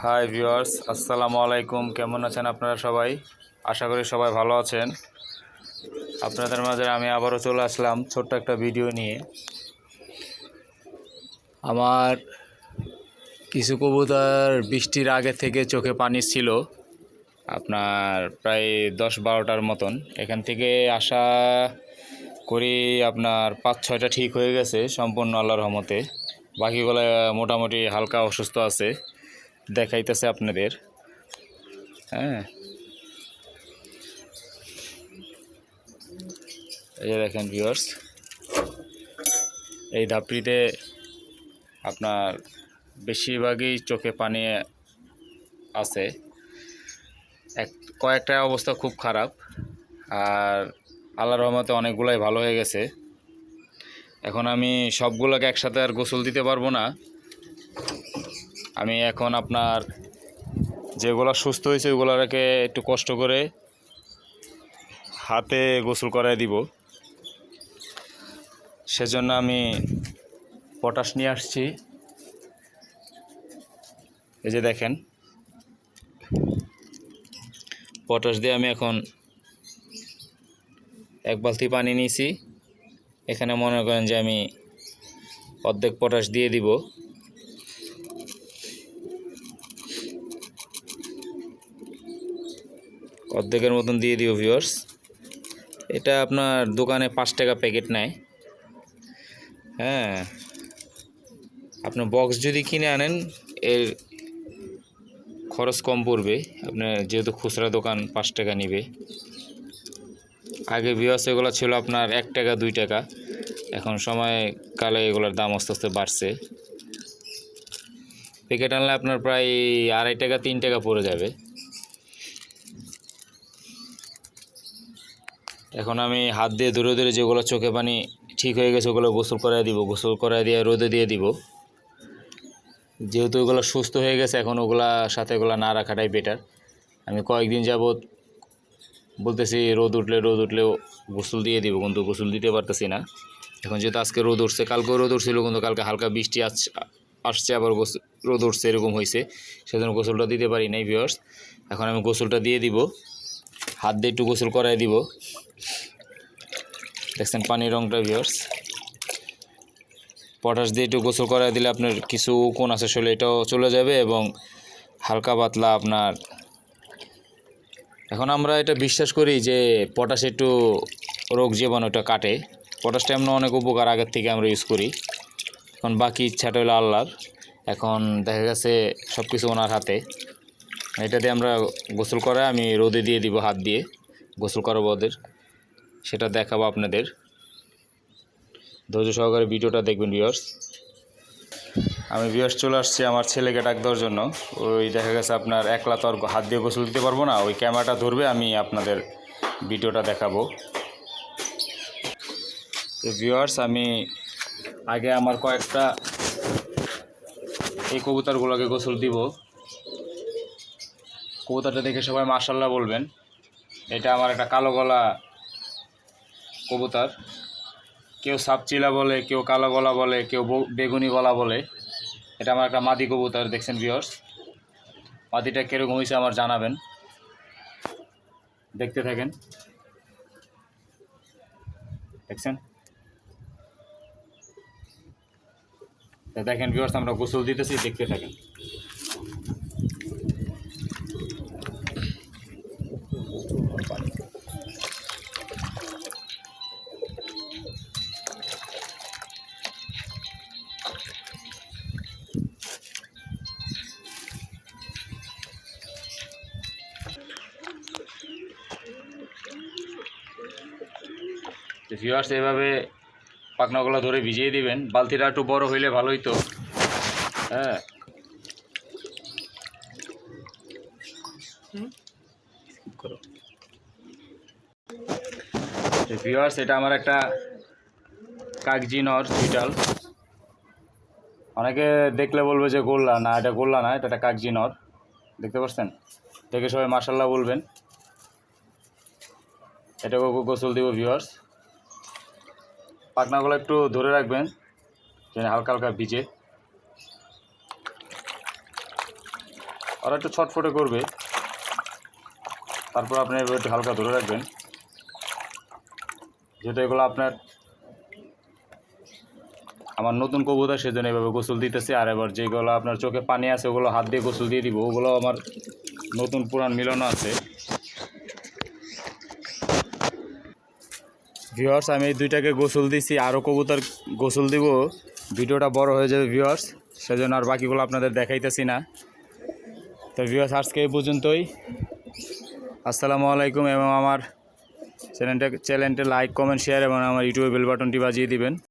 Hi viewers, আসসালামু আলাইকুম। কেমন আছেন আপনারা সবাই? আশা করি সবাই ভালো আছেন। আপনাদের মাঝে আমি আবারও চলে আসলাম ছোট্ট একটা ভিডিও নিয়ে। আমার কিছু কবুতর বৃষ্টির আগে থেকে চোখে পানি ছিল, আপনার প্রায় দশ বারোটার মতন। এখান থেকে আশা করি আপনার পাঁচ ছয়টা ঠিক হয়ে গেছে সম্পূর্ণ আল্লাহর রহমতে। বাকিগুলো মোটামুটি হালকা অসুস্থ আছে। দেখাইতেছে আপনাদের। হ্যাঁ। এই যে দেখেন ভিউয়ার্স এই ধাপড়িতে আপনার বেশিরভাগই চোখে পানি আছে। এক, কয়েকটা অবস্থা খুব খারাপ, আর আল্লাহ রহমতে অনেকগুলাই ভালো হয়ে গেছে। এখন আমি সবগুলোকে একসাথে আর গোসল দিতে পারব না। আমি এখন আপনার যেগুলো সুস্থ হয়েছে, ওগুলোকে একটু কষ্ট করে হাতে গোসল করায় দিব। সেজন্য আমি পটাশ নিয়ে আসছি। এই যে দেখেন, পটাশ দিয়ে আমি এখন এক বালতি পানি নিয়েছি। এখানে মনে করেন যে আমি অর্ধেক পটাশ দিয়ে দিব। অর্ধেকের মতন দিয়ে দিও ভিউয়ার্স এটা আপনার দোকানে পাঁচ টাকা প্যাকেট নেয়। হ্যাঁ। আপনার বক্স যদি কিনে আনেন, এর খরচ কম পড়বে। আপনার যেহেতু খুচরা দোকান, পাঁচ টাকা নিবে। আগে ভিউয়ার্স এগুলো ছিল আপনার এক টাকা, দুই টাকা। এখন সময় কালে এগুলোর দাম আস্তে আস্তে বাড়ছে। প্যাকেট আনলে আপনার প্রায় আড়াই টাকা, তিন টাকা পড়ে যাবে। এখন আমি হাত দিয়ে দূরে দূরে যেগুলো চোখে পানি ঠিক হয়ে গেছে, ওগুলো গোসল করায় দিব, গোসল করায় দিয়ে রোদে দিয়ে দিব। যেহেতু ওগুলো সুস্থ হয়ে গেছে, এখন ওগুলা সাথে ওগুলো না রাখাটাই বেটার আমি কয়েকদিন যাবৎ বলতেছি, রোদ উঠলে, রোদ উঠলেও গোসল দিয়ে দিব, কিন্তু গোসল দিতে পারতেছি না। এখন যেহেতু আজকে রোদ উঠছে, কালকেও রোদ উঠছিল, কিন্তু কালকে হালকা বৃষ্টি আস- আসছে, আবার রোদ উঠছে, এরকম হয়েছে। সেজন্য গোসলটা দিতে পারি নাই ভিওর্স এখন আমি গোসলটা দিয়ে দিব। হাত দিয়ে একটু গোসল করাই দিব। দেখছেন, পানির রংটা ভিওর্স পটাশ দিয়ে একটু গোসল করাই দিলে আপনার কিছু কোন আছে শরীরে, এটাও চলে যাবে এবং হালকা পাতলা আপনার এখন আমরা এটা বিশ্বাস করি যে পটাশ একটু রোগ জীবাণুটা কাটে। পটাশটা এমন অনেক উপকার আগের থেকে আমরা ইউজ করি। এখন বাকি ইচ্ছাটা হলো আল্লাহর। এখন দেখা গেছে সব কিছু ওনার হাতে। এটা দিয়ে আমরা গোসল করা আমি রোদে দিয়ে দিব হাত দিয়ে। গোসল করাবো ওদের। সেটা দেখাবো আপনাদের। ধৈর্য সহকারে ভিডিওটা দেখবেন ভিউয়ার্স আমি ভিউয়ার্স চলে আসছি আমার ছেলেকে ডাক দেওয়ার জন্য। ওই দেখা গেছে আপনার একলা তো আর হাত দিয়ে গোসল দিতে পারব না, ওই ক্যামেরাটা ধরবে, আমি আপনাদের ভিডিওটা দেখাবো। তো ভিউয়ার্স আমি আগে আমার কয়েকটা এই কবুতরগুলোকে গোসল দিব। কবুতরটা দেখে সবাই মার্শাল্লাহ বলবেন। এটা আমার একটা কালো গলা কবুতর। কেউ সাপচিলা বলে, কেউ কালো গলা বলে, কেউ বেগুনি গলা বলে। এটা আমার একটা মাদি কবুতর, দেখছেন ভিওর্স মাদিটা কীরকম হয়েছে আমার জানাবেন। দেখতে থাকেন। দেখছেন? দেখেন ভিওর্স আমরা গোসল দিতেছি, দেখতে থাকেন। ভিওয়ার্স এভাবে পাকনাগুলো ধরে ভিজিয়ে দিবেন। বালতিটা একটু বড় হইলে ভালোই তো। হ্যাঁ। ভিওয়ার্স এটা আমার একটা কাগজি নর চুইটাল অনেকে দেখলে বলবে যে গোল্লা, না, এটা গোল্লা না, এটা একটা কাগজি নর। দেখতে পাচ্ছেন? দেখে সবাই মার্শাল্লাহ বলবেন। এটাকে গোসল দিব ভিওয়ার্স পাখনাগুলো একটু ধরে রাখবেন। যেন হালকা হালকা ভিজে। ওরা একটু ছটফটে করবে। তারপর আপনি একটু হালকা ধরে রাখবেন। যেহেতু এগুলো আপনার আমার নতুন কবুতর, সেজন্য এভাবে গোসল দিতেছে। আর এবার যেগুলো আপনার চোখে পানি আছে, ওগুলো হাত দিয়ে গোসল দিয়ে দিব। ওগুলো আমার নতুন পুরান মিলনও আছে। ভিউয়ার্স আমি এই দুইটাকে গোসল দিছি আরও কবুতর গোসল দিব। ভিডিওটা বড় হয়ে যাবে ভিওর্স সেজন্য আর বাকিগুলো আপনাদের দেখাইতেছি না। তো ভিওর্স আজকে এই পর্যন্তই। আসসালামু আলাইকুম এবং আমার চ্যানেলটা চ্যানেলটা লাইক কমেন্ট শেয়ার এবং আমার ইউটিউবে বেল বাটনটি বাজিয়ে দিবেন।